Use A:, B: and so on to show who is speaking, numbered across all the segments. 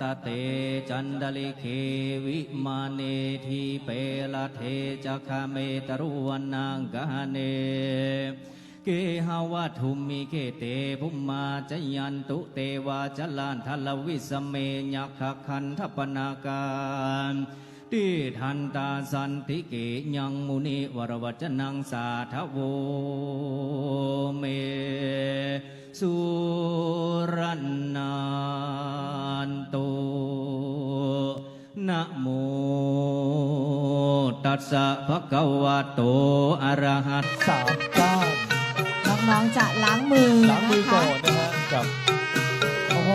A: ตเตจันดลิเควิมาเนทีเปลเทจะคาเมตรุวันนางกาเนเกหาวัทุมมิเกเตภุมมาจยันตุเตวาจลานทลวิสเมยักขคันทปนาการติทันตาสันติเกยังมุนิวรวัจนังสาทโวเม สุรันนานโตนะโมตัสสะภะคะวะโตอะระหะ
B: สามก้าน
C: น้องๆจะล้างมือ
B: ล้างมือ
C: นะคะ
B: ก่อนนะฮะกับ
C: โอ้โห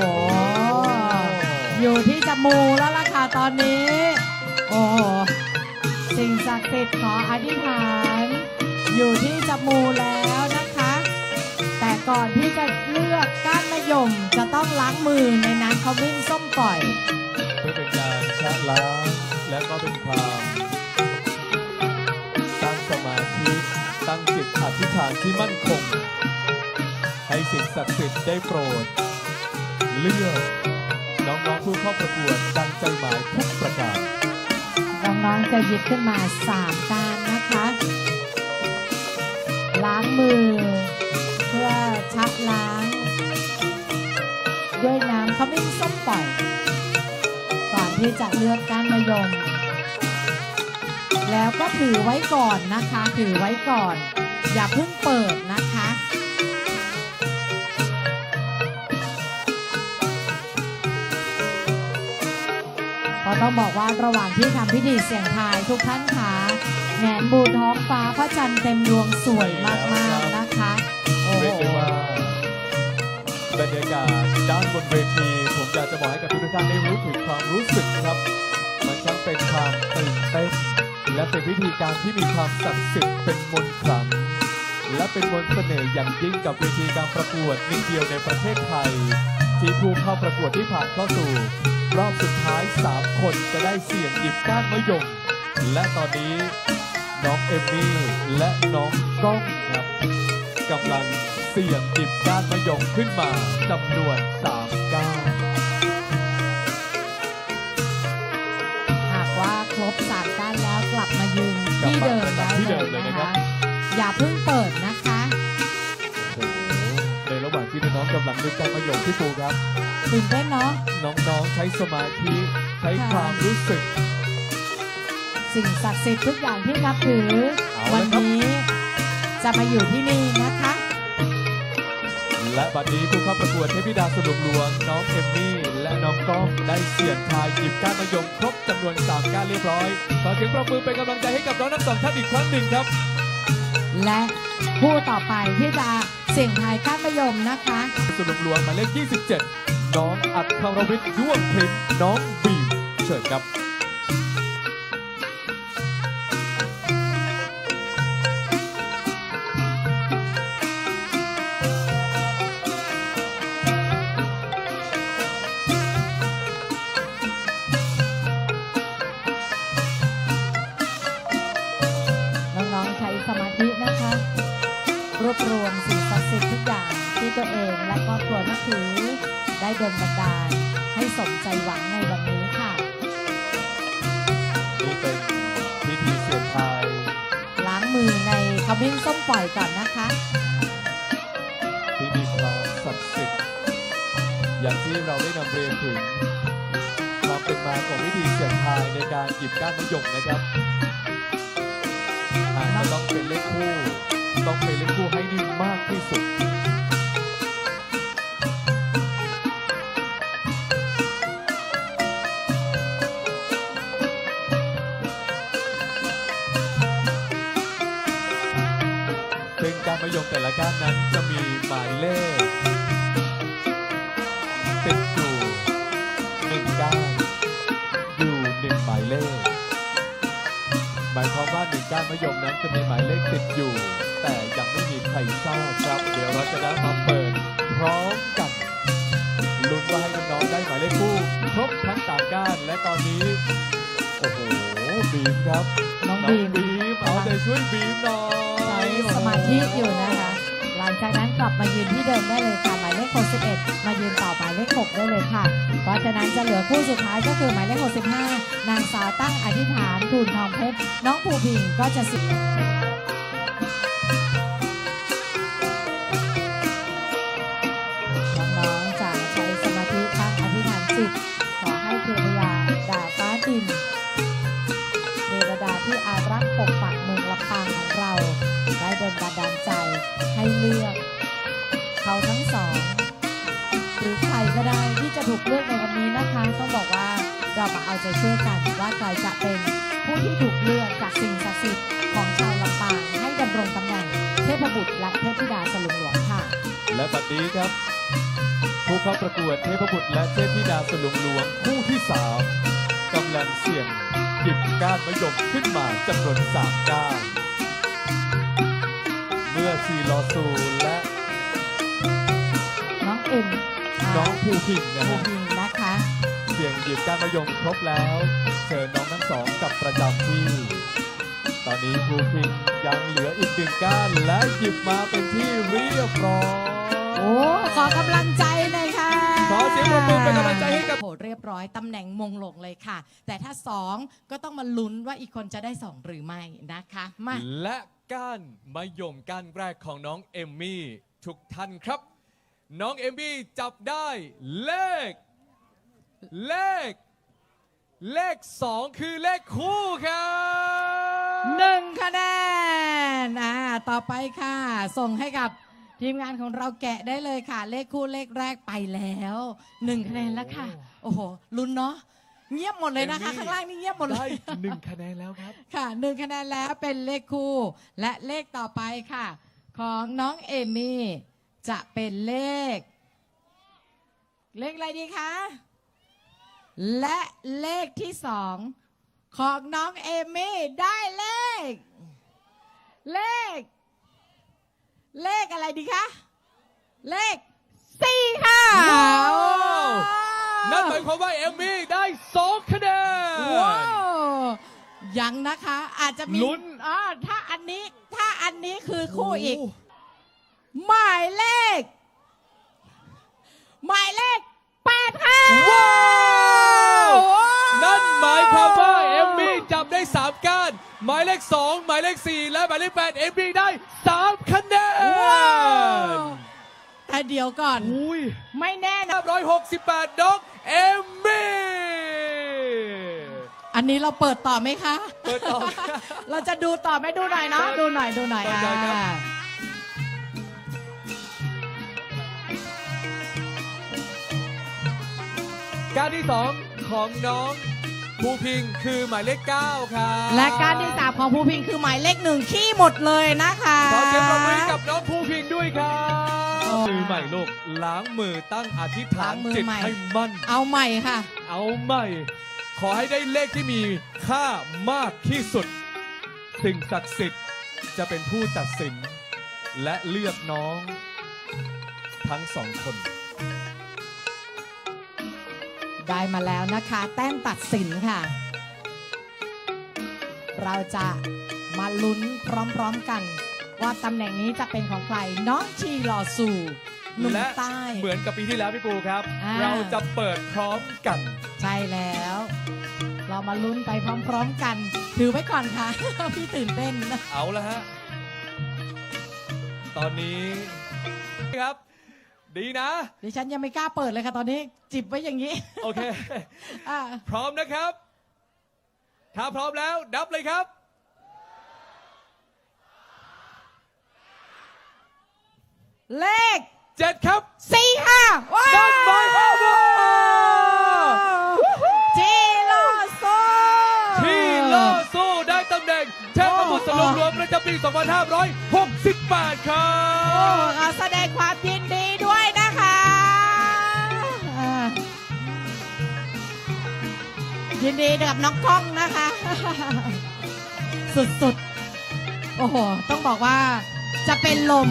C: อยู่ที่จมูกแล้วล่ะค่ะตอนนี้ โอ้โหสิ่งศักดิ์สิทธิ์ขออธิษฐาน อยู่ที่จมูกแล้วนะคะแต่ ก่อนที่จะเลือกก้านมะยมจะต้องล้างมือในน้ำขมิ้นส้มปล่อย
B: เพื่อเป็นการชะล้างและก็เป็นความตั้งสมาธิตั้งจิตอธิษฐานที่มั่นคง ให้สิ่งศักดิ์สิทธิ์ได้โปรด เลือกน้องๆผู้เข้าประกวดดังใจหมายทุกประการ
C: น้องๆจะหยิบขึ้นมาสามการนะคะ ล้างมือเพื่อชะล้าง ด้วยน้ำขมิ้นส้มปล่อยก่อนที่จะเลือกก้านมะยม แล้วก็ถือไว้ก่อนนะคะ ถือไว้ก่อน อย่าเพิ่งเปิดนะคะก็ต้องบอกว่าระหว่างที่ทำพิธีเสี่ยงทายทุกท่านคะแงนบูท้องฟ้าพระจันทร์เต็มดวงสวยมากๆนะคะ โอ้โห
B: บรรยากาศด้านบนเวทีผมอยากจะบอกให้กับทุกท่านได้รู้ถึงความรู้สึกครับ มันช่างเป็นความตื่นเต้นและเป็นวิธีการที่มีความศักดิ์สิทธิ์เป็นมนต์ขลังและเป็นมนต์เสน่ห์อย่างยิ่งกับเวทีการประกวดหนึ่งเดียวในประเทศไทย ที่ผู้เข้าประกวดที่ผ่านเข้าสู่ รอบสุดท้าย 3 คนจะได้เสี่ยงหยิบก้านมะยมและตอนนี้น้องเอมมี่และน้องก้องครับกำลัง เสี่ยงหยิบก้านมะยมขึ้นมาจำนวน3ก้าน
C: หากว่าครบสามก้านแล้วกลับมายืน
B: กลับ
C: ที่
B: มา
C: เดิม
B: ประ
C: ได้
B: จำที่
C: เล
B: เดิม
C: ย
B: เลย
C: นะ
B: นะครั
C: คะ
B: บ
C: อย่าเพิ่งเปิดนะคะ
B: โอ้โหในระหว่างที่น้องๆกำลังนึกก้านมะยมที่ปูครับ
C: ตื่นเต้นเนาะ
B: น้องๆใช้สมาธิใช้
C: ค่ะ
B: ความรู้สึก
C: สิ่งศักดิ์สิทธิ์ทุกอย่างที่นับถือ
B: เอาละ
C: วัน
B: ครับ
C: นี้จะมาอยู่ที่นี่นะคะ
B: และบัดนี้ผู้เข้าประกวดเทพิดาสลุมหลวง น้องเอมมี่ และน้องก้องได้เสี่ยงทายหยิบก้านมะยมครบจำนวน3ก้านเรียบร้อยขอเสียงปรบมือเป็นกำลังใจให้กับน้องทั้งสองท่านอีกครั้งหนึ่งครับ
C: และผู้ต่อไปที่จะเสี่ยงทายก้านมะยมนะคะ
B: สลุมหลวงหมายเลข27 น้องอัดคารวิทย์ด้วงพริมน้องบีมเชิญครับ
C: ได้ดลบันดาลให้สมใจหวังในวันนี้ค่ะ
B: นี่เป็นพิธีเสี่ยงทาย
C: ล้างมือในขมิ้นส้มปล่อยก่อนนะคะ
B: ที่มีความศักดิ์สิทธิ์อย่างที่เราได้นำเรียนถึงความเป็นมาของวิธีเสี่ยงทายในการหยิบก้านมะยมนะครับอาจจะต้องเป็นเลขคู่ ต้องเป็นเลขคู่ให้นิ่มมากที่สุด ก้านนั้นจะมีหมายเลขติดอยู่หนึ่งก้านอยู่หนึ่งหมายเลข หมายความว่าหนึ่งก้านมะยมนั้นจะมีหมายเลขติดอยู่ แต่ยังไม่มีใครทราบครับ เดี๋ยวเราจะได้มาเปิด พร้อมกันลุ้นว่าให้น้องๆได้หมายเลขคู่ครบทั้งสามก้านและตอนนี้โอ้โหบีมครับ
C: น้องบีม
B: บีมเอาใจช่วยบีมหน่อย
C: ใช้สมาธิอยู่นะคะ
D: จากนั้นกลับมายืนที่เดิมได้เลยค่ะหมายเลข 61 มายืนต่อหมายเลข 6 ได้เลยค่ะ เพราะฉะนั้นจะเหลือคู่สุดท้ายก็คือหมายเลข 65 นางสาวตั้งอธิษฐานทูลทองเพชร น้องภูพิงก็จะสิน้องๆจาใช้สมาธิตั้งอธิษฐานจิต ขอให้เทพยาดาฟ้าดินเทวดาที่อารักษ์ปกปักเมืองลำปางของเรา ได้เดินบันดาลใจให้เลื เขาทั้งสอง หรือใครก็ได้ที่จะถูกเลือกในวันนี้นะคะ ต้องบอกว่าเรามาเอาใจช่วยกันว่าใครจะเป็นผู้ที่ถูกเลือกจากสิ่งศักดิ์สิทธิ์ของชาวลำปางให้ดำรงตำแหน่งเทพบุตรและเทพธิดาสลุงหลวงค่ะ
B: และบัดนี้ครับ ผู้เข้าประกวดเทพบุตรและเทพธิดาสลุงหลวงคู่ที่สามกำลังเสี่ยงหยิบก้านมะยมขึ้นมาจำนวนสามก้านเมื่อชีลอซูและ
D: น้องเอ็ม
B: น้องภูพิงนะ
D: ภู
B: ฮะ
D: พิงนะคะ
B: เสี่ยงหยิบก้านมะยมครบแล้ว เชิญน้องทั้งสองกลับประจำที่ ตอนนี้ภูพิงยังเหลืออีกหนึ่งก้านและหยิบมาเป็นที่เรียบร้อย
D: โอ้ขอกำลังใจหน่อยค่ะ
B: ขอเสียงปรบมือเป็นกำลังใจให้กับ
C: โหเรียบร้อยตำแหน่งมงลงเลยค่ะ แต่ถ้าสองก็ต้องมาลุ้นว่าอีกคนจะได้สองหรือไม่นะคะมา
B: และก้านมะยมก้านแรกของน้องเอมมี่ทุกท่านครับ น้องเอมมี่จับได้เลข เลข เลขสองคือเลขคู่ครับ
C: หนึ่งคะแนนอ่าต่อไปค่ะ ส่งให้กับทีมงานของเราแกะได้เลยค่ะ เลขคู่เลขแรกไปแล้วหนึ่งคะแนนแล้วค่ะ โอ้โหลุ้นเนาะเงียบหมดเลยนะคะ ข้างล่างนี่เงียบหมดเล
B: ได้
C: ย
B: หนึ่งคะแนนแล้วครับ
C: ค่ะหนึ่งคะแนนแล้วเป็นเลขคู่ และเลขต่อไปค่ะ ของน้องเอมี่ จะเป็นเลข เลขอะไรดีคะ และเลขที่สองของน้องเอมี่ได้เลข เลข เลขอะไรดีคะ เลขสี่ค่ะ
B: ว้าว
C: โอ้
B: นั่นหมายความว่าเอมมี่ได้สองคะแนน
C: ว้าวยังนะคะ อาจจะมี
B: ลุ้น
C: อ่าถ้าอันนี้ ถ้าอันนี้คือคู่อีก หมายเลข หมายเลขแปดค่ะ
B: ว้าว
C: ว้าว
B: นั่นหมายความว่าเอมมี่จับได้สามก้านหมายเลขสองหมายเลขสี่และหมายเลขแปดเอมมี่ได้สามคะแนน
C: ว้าวแต่เดี๋ยวก่อน
B: อุ้ย
C: ไม่แน่นะ
B: 568น้องเอมมี่
C: อันนี้เราเปิดต่อไหมคะ
B: เปิดต่อ
C: เราจะดูต่อไหมดูหน่อยเนาะดูหน่อยดูหน่อย
B: เปิดได้ครับ
C: อ่า
B: การที่สองของน้องภูพิงคือหมายเลข 9 ครับ
C: และการที่สามของภูพิงคือหมายเลขหนึ่งขี้หมดเลยนะคะ
B: ขอเสียงปรบมือให้กับน้องภูพิงด้วยครับ
C: โอ้
B: มือใหม่ลูกล้างมือตั้งอธิษฐาน
C: ล้างมือ
B: จิต
C: ใหม่
B: ให้มั่น
C: เอาใหม่ค่ะ
B: เอาใหม่ ขอให้ได้เลขที่มีค่ามากที่สุด สิ่งศักดิ์สิทธิ์จะเป็นผู้ตัดสิน และเลือกน้อง ทั้งสองคน
C: ได้มาแล้วนะคะ แต้มตัดสินค่ะ เราจะมาลุ้นพร้อมๆกัน ว่าตำแหน่งนี้จะเป็นของใคร น้องชีลอซูหนุ่ม
B: และ
C: ใต้
B: เหมือนกับปีที่แล้วพี่ปูครับ
C: อ่า
B: เราจะเปิดพร้อมกัน
C: ใช่แล้ว เรามาลุ้นไปพร้อมๆกัน ถือไว้ก่อนค่ะ พี่ตื่นเต้นนะ
B: เอาละฮะ ตอนนี้ครับ ดีนะ
C: ดิฉันยังไม่กล้าเปิดเลยค่ะตอนนี้ จิบไว้อย่างนี้
B: โอเค
C: อะ
B: พร้อมนะครับ ถ้าพร้อมแล้วดับเลยครับ
C: เลข
B: เจ็ดครับ
C: สี่ค่ะว้าว
B: นั่นหมายความว่า
C: จีโลโซ
B: ที่โลสู้ได้ตำแหน่งเทพบุตรสลุงหลวงประจำปี 2568 ครั
C: โอ้
B: บ
C: ขอแสดงความยินดี ยินดีกับน้องกล้องนะคะ สุดๆ โอ้โห ต้องบอกว่าจะเป็นลม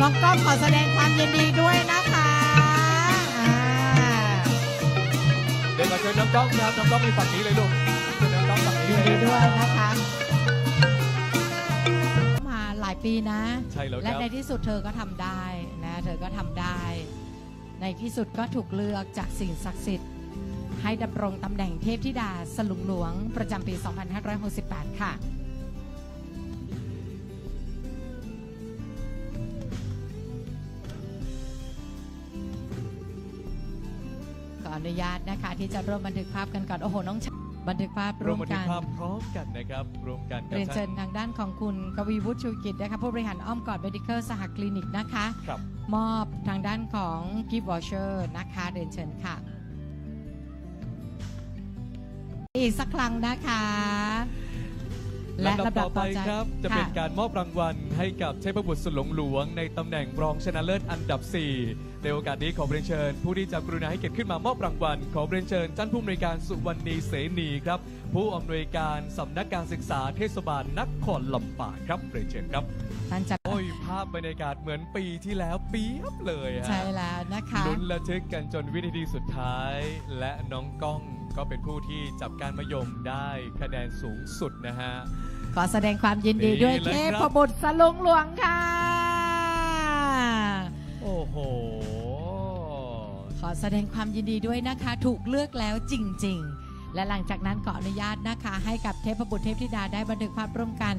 C: น้องกล้องขอแสดงความยินดีด้วยนะคะอ่า
B: เดี๋ยวมาเชิญน้องกล้องครับน้องกล้องมีฝั่งนี้เลยลูกเชิญน้องกล้องฝั่งนี้
C: ยิน
B: เล
C: ดี
B: ย
C: ด้วยนะคะ มาหลายปีนะ
B: ใช่แล้วค
C: และ
B: รับ
C: ในที่สุดเธอก็ทำได้นะ เธอก็ทำได้ ในที่สุดก็ถูกเลือกจากสิ่งศักดิ์สิทธิ์ ให้ดำรงตำแหน่งเทพธิดาสลุงหลวงประจำปี 2568 ค่ะ ขออนุญาตนะคะ ที่จะร่วมบันทึกภาพกันก่อน โอ้โห น้องชายบันทึกภาพ
B: ร
C: ร่
B: ว
C: ว
B: ม
C: ม
B: บันทึ
C: กั
B: ก
C: น
B: ภาพพร้อมกันนะครับรวมกันกับ
C: เรียนเชิญ
B: ท่าน
C: ทางด้านของคุณกวีวุฒิชูกิจนะคะผู้บริหารอ้อมกอด medical สหคลินิกนะคะ
B: ครับ
C: มอบทางด้านของ gift voucher นะคะเรียนเชิญค่ะ อีกสักครั้งนะคะ
B: ลำดับต่อไป
C: ลำ
B: ครับ จะเป็น
C: ค่ะ
B: การมอบรางวัลให้กับเทพบุตรสลงหลวง ในตำแหน่งรองชนะเลิศอันดับ 4 ในโอกาสนี้ขอเรียนเชิญ ผู้ที่จะกรุณาให้เกียรติขึ้นมามอบรางวัล ขอเรียนเชิญท่านผู้อำนวยการสุวรรณีเสนีครับ ผู้อำนวยการสำนักการศึกษาเทศบาลนครลำปางครับเรียนเชิญครับ
C: ท่านจะ
B: โอ้ยภาพบรรยากาศเหมือนปีที่แล้วเปียบเลยฮะ
C: ใช่แล้วนะคะ
B: ลุ้นระทึกกันจนวินาทีสุดท้าย และน้องก้องก็เป็นผู้ที่จับการมะยมได้คะแนนสูงสุดนะฮะ
C: ขอแสดงความยินดีด้วย
B: นี่เลย
C: เท
B: ครับ
C: พบุตรสลุงหลวงค่ะ
B: โอ้โห
C: ขอแสดงความยินดีด้วยนะคะ ถูกเลือกแล้วจริง ๆ และหลังจากนั้นขออนุญาตนะคะ ให้กับเทพบุตรเทพธิดาได้บันทึกภาพร่วมกัน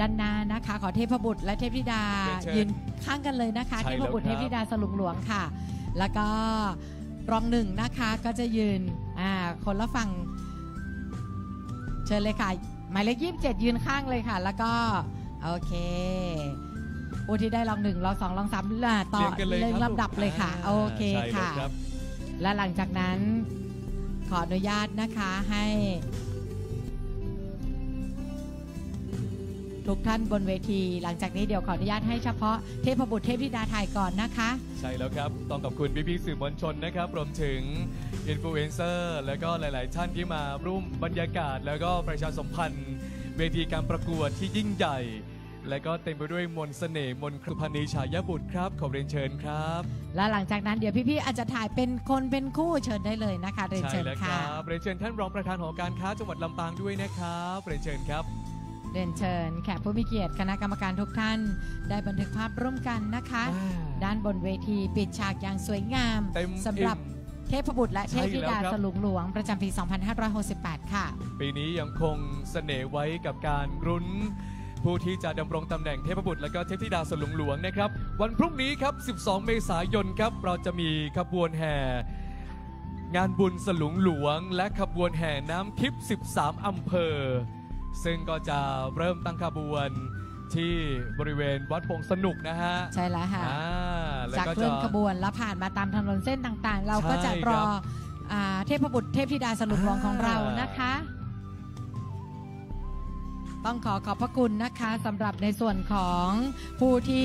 C: ด้านหน้านะคะ ขอเทพบุตรและเทพธิดา
B: เรียนเชิญ
C: ยืนข้างกันเลยนะคะ
B: ใช่
C: เทพบุตร
B: แล้
C: เท
B: วครับ
C: พธิดาสลุงหลวงค่ะ แล้วก็รองหนึ่งนะคะก็จะยืนอ่าคนละฝั่งเชิญเลยค่ะหมายเลขยี่สิบเจ็ดยืนข้างเลยค่ะ แล้วก็โอเค ผู้ที่ได้รองหนึ่งรองสองรองสามอ่าต่อ
B: เรียงกันเลย
C: เรียง
B: ครับ
C: ลำดับเลยค่ะ
B: อ่า
C: โอเค
B: ใช่เลย
C: ค่ะ
B: รับ
C: และหลังจากนั้นขออนุญาตนะคะให้ ทุกท่านบนเวที หลังจากนี้เดี๋ยวขออนุญาตให้เฉพาะเทพบุตรเทพธิดาถ่ายก่อนนะคะ
B: ใช่แล้วครับ ต้องขอบคุณพี่ๆสื่อมวลชนนะครับ รวมถึงอินฟลูเอนเซอร์แล้วก็หลาย ๆ ท่านที่มาร่วมบรรยากาศ แล้วก็ประชาสัมพันธ์ เวทีการประกวดที่ยิ่งใหญ่ และก็เต็มไปด้วยมนต์เสน่ห์มนต์ครุพันธ์ชายบุตรครับ ขอเรียนเชิญครับ
C: และหลังจากนั้นเดี๋ยวพี่ๆอาจจะถ่ายเป็นคนเป็นคู่เชิญได้เลยนะคะเรียน
B: ใช่
C: เชิญ
B: แล้วค
C: ค่ะ
B: รับเรียนเชิญท่านรองประธานหอการค้าจังหวัดลำปางด้วยนะครับเรียนเชิญครับ
C: เรียนเชิญแขกผู้มีเกียรติคณะกรรมการทุกท่าน ได้บันทึกภาพร่วมกันนะคะด้านบนเวทีปิดฉากอย่างสวยงาม
B: เต็ม
C: สำหรับ
B: อิ่ม
C: เทพบุตรและเทพธิดา
B: ใช่แล้วครับ
C: สลุงหลวงประจำปี 2568 ค่ะ
B: ปีนี้ยังคงเสน่ห์ไว้กับการรุ้น ผู้ที่จะดำรงตำแหน่งเทพบุตรและก็เทพธิดาสลุงหลวงนะครับ วันพรุ่งนี้ครับ 12 เมษายนครับ เราจะมีขบวนแห่ งานบุญสลุงหลวง และขบวนแห่น้ำทิพย์ 13 อำเภอ ซึ่งก็จะเริ่มตั้งขบวนที่บริเวณวัดพงสนุกนะฮะ
C: ใช่แล้วค่ะ
B: อ่าแล้ว
C: จาก
B: ก็
C: เคลื่
B: จะ
C: อนขบวนแล้วผ่านมาตามถนนเส้นต่างๆ เราก็จะ
B: ใช่
C: ร
B: ครั
C: อบอ่าเทพบุตรเทพธิดาสลุงหลวงของเรานะคะ ต้องขอขอบพระคุณนะคะสำหรับในส่วนของผู้ที่